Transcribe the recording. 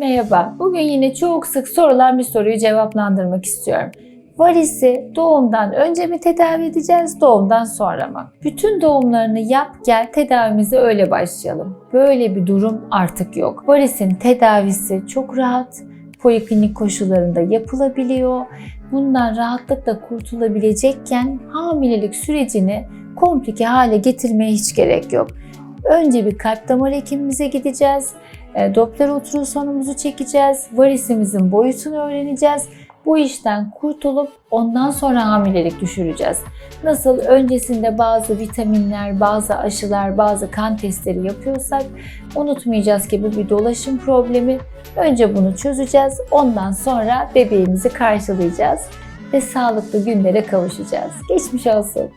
Merhaba. Bugün yine çok sık sorulan bir soruyu cevaplandırmak istiyorum. Varisi doğumdan önce mi tedavi edeceğiz, doğumdan sonra mı? Bütün doğumlarını yap gel tedavimize öyle başlayalım. Böyle bir durum artık yok. Varisin tedavisi çok rahat, poliklinik koşullarında yapılabiliyor. Bundan rahatlıkla kurtulabilecekken hamilelik sürecini komplike hale getirmeye hiç gerek yok. Önce bir kalp damar hekimimize gideceğiz. E, Doppler ultrasonumuzu çekeceğiz. Varisimizin boyutunu öğreneceğiz. Bu işten kurtulup ondan sonra hamilelik düşüreceğiz. Nasıl öncesinde bazı vitaminler, bazı aşılar, bazı kan testleri yapıyorsak unutmayacağız ki bu bir dolaşım problemi. Önce bunu çözeceğiz. Ondan sonra bebeğimizi karşılayacağız ve sağlıklı günlere kavuşacağız. Geçmiş olsun.